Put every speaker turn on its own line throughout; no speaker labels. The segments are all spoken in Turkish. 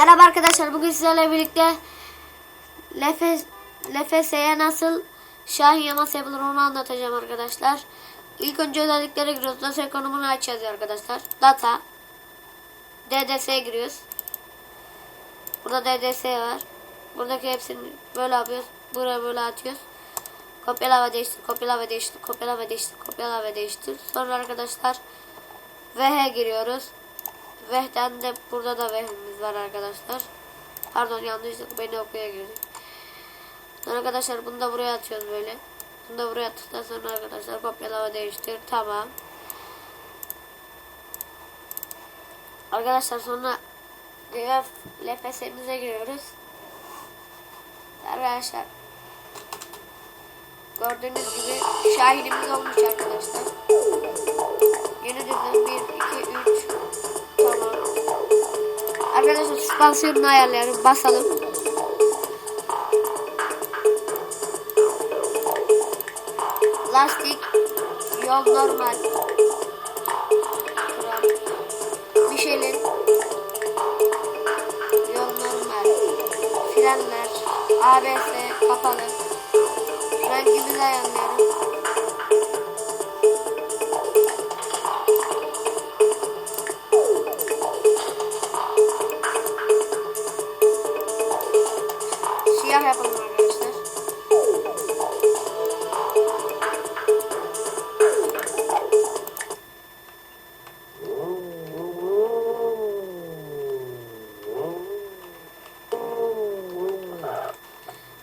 Merhaba arkadaşlar. Bugün sizlerle birlikte Lefes, Lefese'ye nasıl Şahin yaması yapılır onu anlatacağım arkadaşlar. İlk önce özelliklere giriyoruz. Data ekonomini açacağız arkadaşlar. Data. DDS'ye giriyoruz. Burada DDS var. Buradaki hepsini böyle yapıyoruz. Buraya böyle atıyoruz. Kopyala ve değiştir, kopyala ve değiştir, kopyala ve değiştir, kopyala ve değiştir. Sonra arkadaşlar VH giriyoruz. Veh'den de burada da Veh'imiz var arkadaşlar. Pardon yanlışlıkla beni okuya. Sonra arkadaşlar bunu da buraya atıyoruz böyle. Bunu da buraya attıktan sonra arkadaşlar kopyala ve değiştir. Tamam. Arkadaşlar sonra LF, LFS'imize giriyoruz. Arkadaşlar gördüğünüz gibi şahinimiz olmuş arkadaşlar. Yeni düzen 1, 2, 3 Arkadaşlar süspansiyonunu ayarlayalım. Basalım. Lastik. Yol normal. Kram. Michelin. Yol normal. Frenler. ABS kapalı. Rengimizi ayarlayalım. Siyah yapalım arkadaşlar.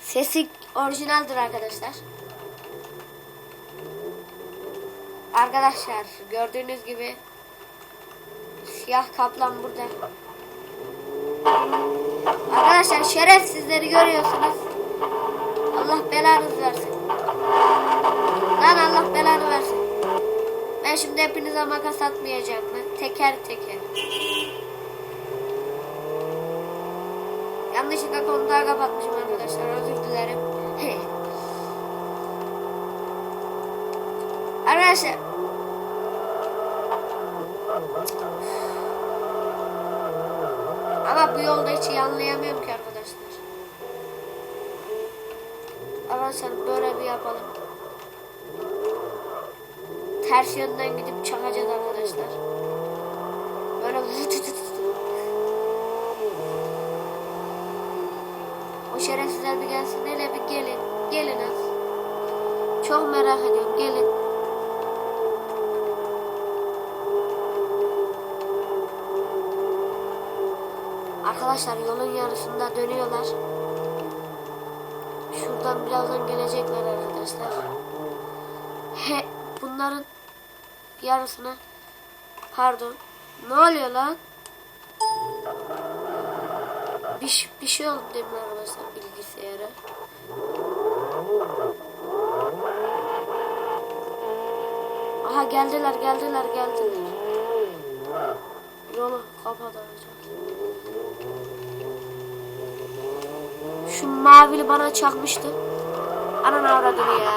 Sesi orijinaldir arkadaşlar. Arkadaşlar gördüğünüz gibi siyah kaplan burada. Arkadaşlar şerefsizleri görüyorsunuz. Allah belanızı versin. Lan Allah belanı versin. Ben şimdi hepinize makas atmayacağım mı? Teker teker. Yanlışlıkla kontağı kapatmışım arkadaşlar. Özür dilerim. arkadaşlar. Ama bu yolda hiç iyi anlayamıyorum ki arkadaşlar. Arkadaşlar böyle bir yapalım. Ters yönden gidip çakacağız arkadaşlar. Böyle. O şerefsizler bir gelsin. Hele bir gelin. Gelin az. Çok merak ediyorum. Gelin. Arkadaşlar yolun yarısında dönüyorlar. Şuradan birazdan gelecekler arkadaşlar. He, bunların yarısına pardon. Ne oluyor lan? Bir, bir şey oldu demin arkadaşlar bilgisayara. Aha geldiler geldiler geldiler. Kapatacağız. Şu mavili bana çakmıştı. Ananı avradını ya.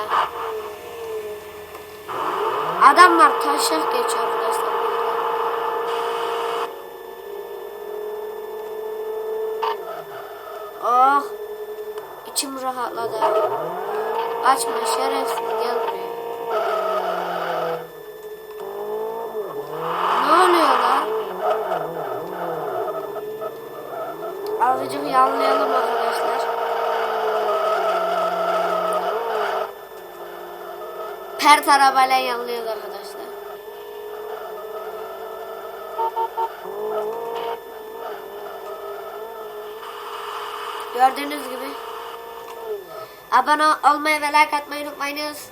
Adamlar taşak geçiyor arkadaşlar. burada. Oh. içim rahatladı. Açma şerefsiz gel buraya. Ne oluyor lan? Azıcık yanlayalım arkadaşlar. Pert arabayla yanlıyoruz arkadaşlar. Gördüğünüz gibi. Abone olmayı ve like atmayı unutmayınız.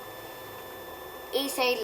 İyi seyirler.